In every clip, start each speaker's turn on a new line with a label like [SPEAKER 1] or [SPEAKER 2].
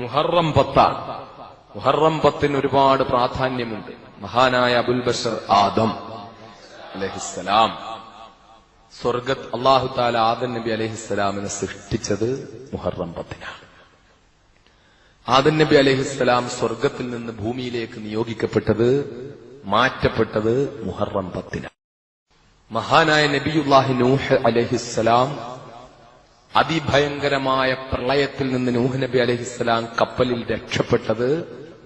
[SPEAKER 1] മുഹറം പത്താണ് മുഹറം പത്തിന് ഒരുപാട് പ്രാധാന്യമുണ്ട്. മഹാനായ അബുൽ ബഷർ ആദം അലഹിസ്സലാം. സ്വർഗത്ത് അള്ളാഹു താല ആദൻ നബി അലഹിസ്സലാമിനെ സൃഷ്ടിച്ചത് മുഹറം പത്തിനാണ്. ആദൻ നബി അലഹിസ്സലാം സ്വർഗത്തിൽ നിന്ന് ഭൂമിയിലേക്ക് നിയോഗിക്കപ്പെട്ടത് മാറ്റപ്പെട്ടത് മുഹറം പത്തിനാണ്. മഹാനായ നബിയുല്ലാഹി നൂഹ് അലഹിസ്സലാം അതിഭയങ്കരമായ പ്രളയത്തിൽ നിന്ന് നൂഹ് നബി അലഹിസ്സലാം കപ്പലിൽ രക്ഷപ്പെട്ടത്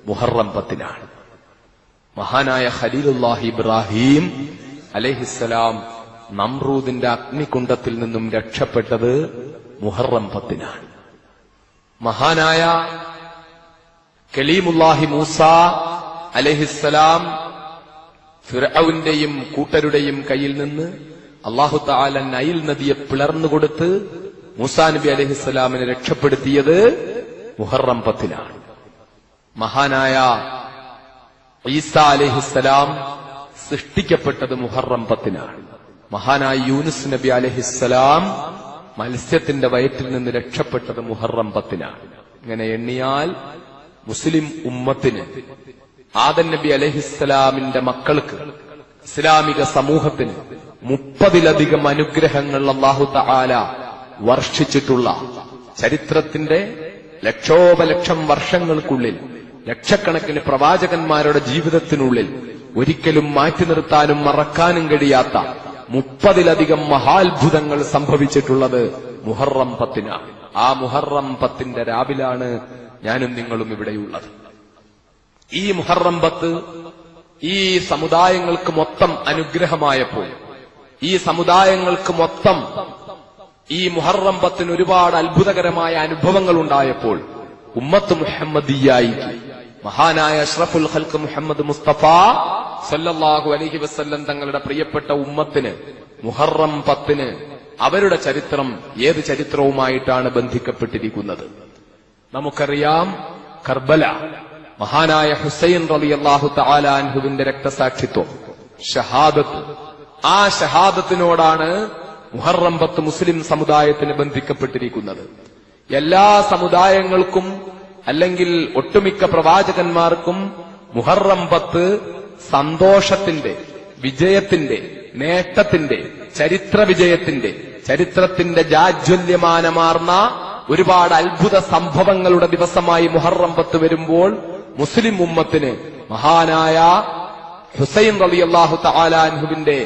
[SPEAKER 1] മുഹറം പത്തിനാണ്. മഹാനായ ഖലീലുല്ലാഹി ഇബ്രാഹിം അലഹിസ്സലാം നമ്രൂദിന്റെ അഗ്നികുണ്ടത്തിൽ നിന്നും രക്ഷപ്പെട്ടത് മുഹറം പത്തിനാണ്. മഹാനായ കലീമുല്ലാഹി മൂസ അലഹിസ്സലാം ഫിറൌന്റെയും കൂട്ടരുടെയും കയ്യിൽ നിന്ന് അള്ളാഹു താല നൈൽ നദിയെ പിളർന്നുകൊടുത്ത് മൂസാ നബി അലഹിസ്സലാമിനെ രക്ഷപ്പെടുത്തിയത് മുഹറം പത്തിനാണ് മഹാനായ ഈസ അലഹിസ്സലാം സൃഷ്ടിക്കപ്പെട്ടത് മുഹറം പത്തിനാണ്. മഹാനായ യൂനുസ് നബി അലഹിസ്സലാം മത്സ്യത്തിന്റെ വയറ്റിൽ നിന്ന് രക്ഷപ്പെട്ടത് മുഹറം പത്തിനാണ്. ഇങ്ങനെ എണ്ണിയാൽ മുസ്ലിം ഉമ്മത്തിന് ആദൻ നബി അലഹിസ്സലാമിന്റെ മക്കൾക്ക് ഇസ്ലാമിക സമൂഹത്തിന് മുപ്പതിലധികം അനുഗ്രഹങ്ങൾ അള്ളാഹു തആല വർഷിച്ചിട്ടുള്ള ചരിത്രത്തിന്റെ ലക്ഷോപലക്ഷം വർഷങ്ങൾക്കുള്ളിൽ ലക്ഷക്കണക്കിന് പ്രവാചകന്മാരുടെ ജീവിതത്തിനുള്ളിൽ ഒരിക്കലും മാറ്റി നിർത്താനും മറക്കാനും കഴിയാത്ത മുപ്പതിലധികം മഹാത്ഭുതങ്ങൾ സംഭവിച്ചിട്ടുള്ളത് മുഹറം പത്തിനാണ് ആ മുഹറം പത്തിന്റെ രാവിലാണ് ഞാനും നിങ്ങളും ഇവിടെയുള്ളത്. ഈ മുഹറം പത്ത് ഈ സമുദായങ്ങൾക്ക് മൊത്തം അനുഗ്രഹമായപ്പോൾ ഈ സമുദായങ്ങൾക്ക് മൊത്തം ഈ മുഹറം പത്തിന് ഒരുപാട് അത്ഭുതകരമായ അനുഭവങ്ങൾ ഉണ്ടായപ്പോൾ ഉമ്മത്ത് മുഹമ്മദിയായിക്ക് മഹാനായ അഷ്റഫുൽ ഹൽക്ക് മുഹമ്മദ് മുസ്തഫ സല്ലല്ലാഹു അലഹി വസ്ല്ലം തങ്ങളുടെ പ്രിയപ്പെട്ട ഉമ്മത്തിന് മുഹറം പത്തിന് അവരുടെ ചരിത്രം ഏത് ചരിത്രവുമായിട്ടാണ് ബന്ധിക്കപ്പെട്ടിരിക്കുന്നത്? നമുക്കറിയാം കർബല മഹാനായ ഹുസൈൻ റളിയല്ലാഹു അള്ളാഹു താലാൻഹുവിന്റെ രക്തസാക്ഷിത്വം ഷഹാദത്ത്. ആ ഷഹാദത്തിനോടാണ് മുഹറം പത്ത് മുസ്ലിം സമുദായത്തിന് ബന്ധിക്കപ്പെട്ടിരിക്കുന്നത്. എല്ലാ സമുദായങ്ങൾക്കും അല്ലെങ്കിൽ ഒട്ടുമിക്ക പ്രവാചകന്മാർക്കും മുഹറം പത്ത് സന്തോഷത്തിന്റെ വിജയത്തിന്റെ നേട്ടത്തിന്റെ ചരിത്ര വിജയത്തിന്റെ ചരിത്രത്തിന്റെ ജാജ്വല്യമാനമാർന്ന ഒരുപാട് അത്ഭുത സംഭവങ്ങളുടെ ദിവസമായി മുഹറം പത്ത് വരുമ്പോൾ മുസ്ലിം ഉമ്മത്തിന് മഹാനായ ഹുസൈൻ റലി അള്ളാഹു തആലാൻഹുവിന്റെ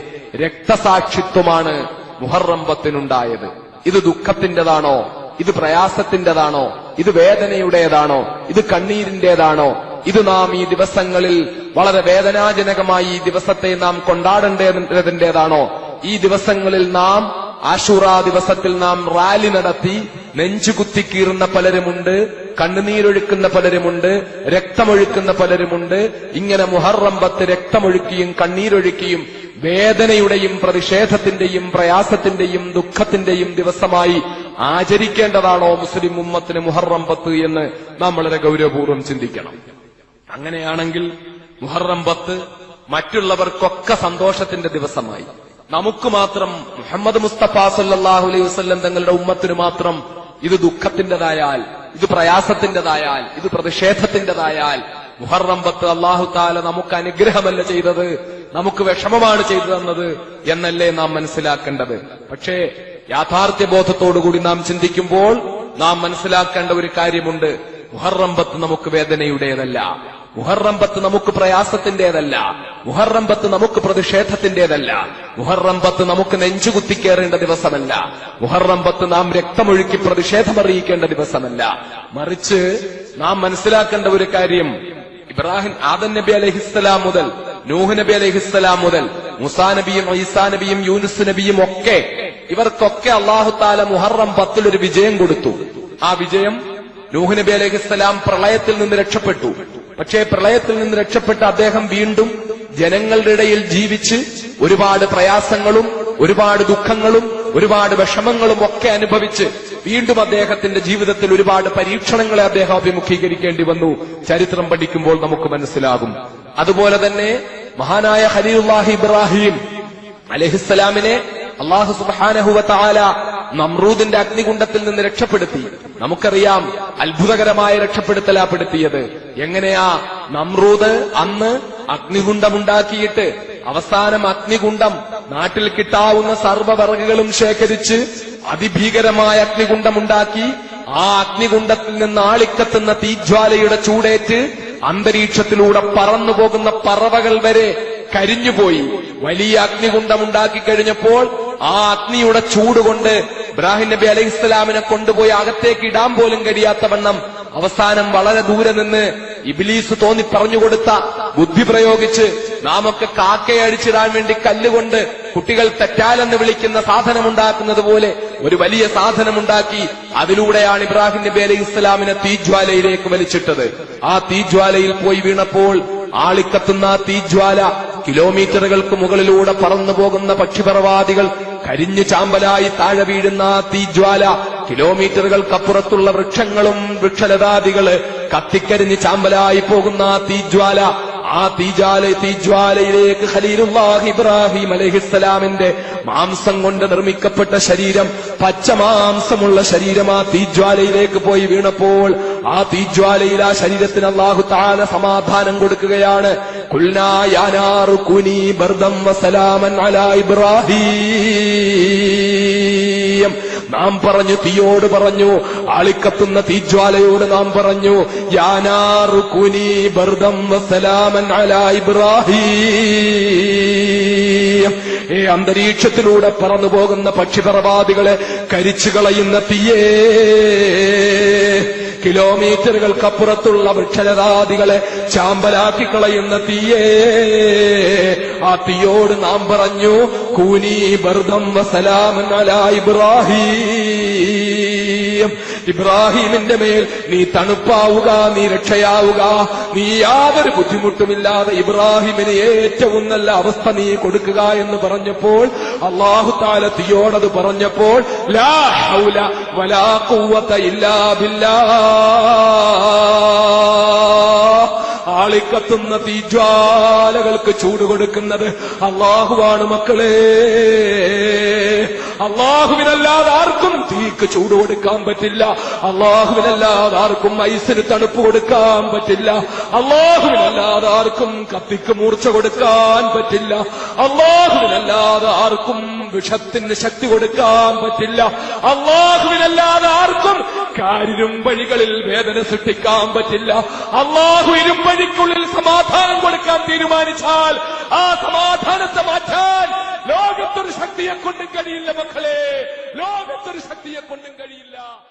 [SPEAKER 1] രക്തസാക്ഷിത്വമാണ് മുഹറം പത്തിനുണ്ടായത് ഇത് ദുഃഖത്തിന്റേതാണോ ഇത് പ്രയാസത്തിന്റേതാണോ ഇത് വേദനയുടേതാണോ? ഇത് കണ്ണീരിന്റേതാണോ ഇത് നാം ഈ ദിവസങ്ങളിൽ വളരെ വേദനാജനകമായി ഈ ദിവസത്തെ നാം കൊണ്ടാടേണ്ടതിന്റേതാണോ ഈ ദിവസങ്ങളിൽ നാം ആഷുറ ദിവസത്തിൽ നാം റാലി നടത്തി നെഞ്ചുകുത്തി കീറുന്ന പലരുമുണ്ട് കണ്ണുനീരൊഴുക്കുന്ന പലരുമുണ്ട് രക്തമൊഴുക്കുന്ന പലരുമുണ്ട്. ഇങ്ങനെ മുഹറം പത്ത് രക്തമൊഴുക്കിയും കണ്ണീരൊഴുക്കിയും വേദനയുടെയും പ്രതിഷേധത്തിന്റെയും പ്രയാസത്തിന്റെയും ദുഃഖത്തിന്റെയും ദിവസമായി ആചരിക്കേണ്ടതാണോ മുസ്ലിം ഉമ്മത്തിന് മുഹറം പത്ത് എന്ന് നാം വളരെ ഗൗരവപൂർവം ചിന്തിക്കണം. അങ്ങനെയാണെങ്കിൽ മുഹറം പത്ത് മറ്റുള്ളവർക്കൊക്കെ സന്തോഷത്തിന്റെ ദിവസമായി. നമുക്ക് മാത്രം മുഹമ്മദ് മുസ്തഫ സല്ലാഹു അലൈഹി വസ്ല്ലം തങ്ങളുടെ ഉമ്മത്തിന് മാത്രം ഇത് ദുഃഖത്തിന്റേതായാൽ ഇത് പ്രയാസത്തിന്റേതായാൽ ഇത് പ്രതിഷേധത്തിന്റേതായാൽ മുഹറം പത്ത് അള്ളാഹു താല നമുക്ക് അനുഗ്രഹമല്ല ചെയ്തത്. നമുക്ക് വിഷമമാണ് ചെയ്തു തന്നത് എന്നല്ലേ നാം മനസ്സിലാക്കേണ്ടത്. പക്ഷേ യാഥാർത്ഥ്യ ബോധത്തോടുകൂടി നാം ചിന്തിക്കുമ്പോൾ നാം മനസ്സിലാക്കേണ്ട ഒരു കാര്യമുണ്ട്. മുഹറംബത്ത് നമുക്ക് വേദനയുടേതല്ല. മുഹറംബത്ത് നമുക്ക് പ്രയാസത്തിന്റേതല്ല മുഹറംബത്ത് നമുക്ക് പ്രതിഷേധത്തിന്റേതല്ല മുഹറംബത്ത് നമുക്ക് നെഞ്ചുകുത്തിക്കേറേണ്ട ദിവസമല്ല. മുഹറംബത്ത് നാം രക്തമൊഴുക്കി പ്രതിഷേധമറിയിക്കേണ്ട ദിവസമല്ല. മറിച്ച് നാം മനസ്സിലാക്കേണ്ട ഒരു കാര്യം ഇബ്രാഹിം ആദൻ നബി അലഹിസ്സലാം മുതൽ നൂഹ് നബി അലഹിസ്സലാം മുതൽ മുസാ നബിയും ഈസാ നബിയും യൂനുസ് നബിയും ഒക്കെ ഇവർക്കൊക്കെ അള്ളാഹു താല മുഹറം പത്തിൽ ഒരു വിജയം കൊടുത്തു. ആ വിജയം നൂഹ് നബി അലഹിസ്സലാം പ്രളയത്തിൽ നിന്ന് രക്ഷപ്പെട്ടു. പക്ഷേ പ്രളയത്തിൽ നിന്ന് രക്ഷപ്പെട്ട അദ്ദേഹം വീണ്ടും ജനങ്ങളുടെ ഇടയിൽ ജീവിച്ച് ഒരുപാട് പ്രയാസങ്ങളും ഒരുപാട് ദുഃഖങ്ങളും ഒരുപാട് വിഷമങ്ങളും ഒക്കെ അനുഭവിച്ച് വീണ്ടും അദ്ദേഹത്തിന്റെ ജീവിതത്തിൽ ഒരുപാട് പരീക്ഷണങ്ങളെ അദ്ദേഹം അഭിമുഖീകരിക്കേണ്ടി വന്നു. ചരിത്രം പഠിക്കുമ്പോൾ നമുക്ക് മനസ്സിലാകും. അതുപോലെ തന്നെ മഹാനായ ഖലീലുല്ലാഹി ഇബ്രാഹിം അലഹിസ്സലാമിനെ അള്ളാഹു സുബാനഹുവ താല നമ്രൂദിന്റെ അഗ്നികുണ്ടത്തിൽ നിന്ന് രക്ഷപ്പെടുത്തി. നമുക്കറിയാം അത്ഭുതകരമായ രക്ഷപ്പെടുത്തലാ പെടുത്തിയത്. എങ്ങനെയാ നമ്രൂദ് അന്ന് അഗ്നികുണ്ടമുണ്ടാക്കിയിട്ട് അവസാനം അഗ്നികുണ്ടം നാട്ടിൽ കിട്ടാവുന്ന സർവവർഗകളും ശേഖരിച്ച് അതിഭീകരമായ അഗ്നികുണ്ടമുണ്ടാക്കി ആ അഗ്നികുണ്ടത്തിൽ നിന്ന് ആളിക്കത്തുന്ന തീജ്വാലയുടെ ചൂടേറ്റ് അന്തരീക്ഷത്തിലൂടെ പറന്നു പോകുന്ന പറവകൾ വരെ കരിഞ്ഞുപോയി. വലിയ അഗ്നികുണ്ഡമുണ്ടാക്കി കഴിഞ്ഞപ്പോൾ ആ അഗ്നിയുടെ ചൂടുകൊണ്ട് ഇബ്രാഹിം നബി അലൈഹി ഇസ്ലാമിനെ കൊണ്ടുപോയി അകത്തേക്ക് ഇടാൻ പോലും കഴിയാത്ത വണ്ണം അവസാനം വളരെ ദൂരെ നിന്ന് ഇബിലീസ് തോന്നി പറഞ്ഞുകൊടുത്ത ബുദ്ധി പ്രയോഗിച്ച് നാമൊക്കെ കാക്കയെ അടിച്ചിടാൻ വേണ്ടി കല്ലുകൊണ്ട് കുട്ടികൾ തെറ്റാലെന്ന് വിളിക്കുന്ന സാധനമുണ്ടാക്കുന്നത് പോലെ ഒരു വലിയ സാധനമുണ്ടാക്കി അതിലൂടെയാണ് ഇബ്രാഹിം നബി അലൈഹി ഇസ്ലാമിനെ തീജ്വാലയിലേക്ക് വലിച്ചിട്ടത്. ആ തീജ്വാലയിൽ പോയി വീണപ്പോൾ ആളിക്കത്തുന്ന തീജ്വാല കിലോമീറ്ററുകൾക്ക് മുകളിലൂടെ പറന്നു പോകുന്ന പക്ഷിപർവാദികൾ കരിഞ്ഞു ചാമ്പലായി താഴെ വീഴുന്ന തീജ്വാല കിലോമീറ്ററുകൾക്കപ്പുറത്തുള്ള വൃക്ഷങ്ങളും വൃക്ഷലതാദികൾ കത്തിക്കരിഞ്ഞ് ചാമ്പലായി പോകുന്ന തീജ്വാല. ആ തീജാല തീജ്വാലയിലേക്ക് ഖലീലുല്ലാഹി ഇബ്രാഹിം അലഹിസ്സലാമിന്റെ മാംസം കൊണ്ട് നിർമ്മിക്കപ്പെട്ട ശരീരം പച്ച മാംസമുള്ള ശരീരം ആ തീജ്വാലയിലേക്ക് പോയി വീണപ്പോൾ ആ തീജ്വാലയിൽ ആ ശരീരത്തിന് അള്ളാഹു താല സമാധാനം കൊടുക്കുകയാണ്. കുൽനാ യാനാറു കുനി ബർദം വസലാമൻ അലാ ഇബ്രാഹിം. നാം പറഞ്ഞു തീയോട് പറഞ്ഞു ആളിക്കത്തുന്ന തീജ്വാലയോട് നാം പറഞ്ഞു യാനാറു കുനി ബർദം വസലാമൻ അല ഇബ്രാഹീം. ഈ അന്തരീക്ഷത്തിലൂടെ പറന്നു പോകുന്ന പക്ഷിപറവാദികളെ കരിച്ചു കളയുന്ന തീയേ. കിലോമീറ്ററുകൾക്കപ്പുറത്തുള്ള വൃക്ഷലതാദികളെ ചാമ്പലാക്കി കളയുന്ന തീയേ. ആ തീയോട് നാം പറഞ്ഞു കൂനി ബർദം വസലാമൻ അല ഇബ്രാഹിം. ഇബ്രാഹിമിന്റെ മേൽ നീ തണുപ്പാവുക നീ രക്ഷയാവുക. നീ യാതൊരു ബുദ്ധിമുട്ടുമില്ലാതെ ഇബ്രാഹിമിന് ഏറ്റവും നല്ല അവസ്ഥ നീ കൊടുക്കുക എന്ന് പറഞ്ഞപ്പോൾ അള്ളാഹു താല തീയോടത് പറഞ്ഞപ്പോൾ ലാ ഹൗല വലാ ഇല്ലാ ആളിക്കത്തുന്ന തീജ്വാലകൾക്ക് ചൂട് കൊടുക്കുന്നത് അള്ളാഹുവാണ് മക്കളെ. അള്ളാഹുവിനല്ലാതെ ആർക്കും തീക്ക് ചൂട് കൊടുക്കാൻ പറ്റില്ല. അള്ളാഹുവിനല്ലാതെ ആർക്കും ഐസിന് തണുപ്പ് കൊടുക്കാൻ പറ്റില്ല. അള്ളാഹുവിനല്ലാതെ ആർക്കും കത്തിക്ക് മൂർച്ച കൊടുക്കാൻ പറ്റില്ല. അള്ളാഹുവിനല്ലാതെ ആർക്കും വിഷത്തിന് ശക്തി കൊടുക്കാൻ പറ്റില്ല. അള്ളാഹുവിനല്ലാതെ ആർക്കും കാരിരും വഴികളിൽ വേദന സൃഷ്ടിക്കാൻ പറ്റില്ല. അള്ളാഹു ഇരുമ്പഴിക്കുള്ളിൽ സമാധാനം കൊടുക്കാൻ തീരുമാനിച്ചാൽ ആ സമാധാനത്തെ മാറ്റാൻ ലോകത്തൊരു ശക്തിയെ കൊണ്ടും കഴിയില്ല മക്കളെ. ലോകത്തൊരു ശക്തിയെ കൊണ്ടും കഴിയില്ല.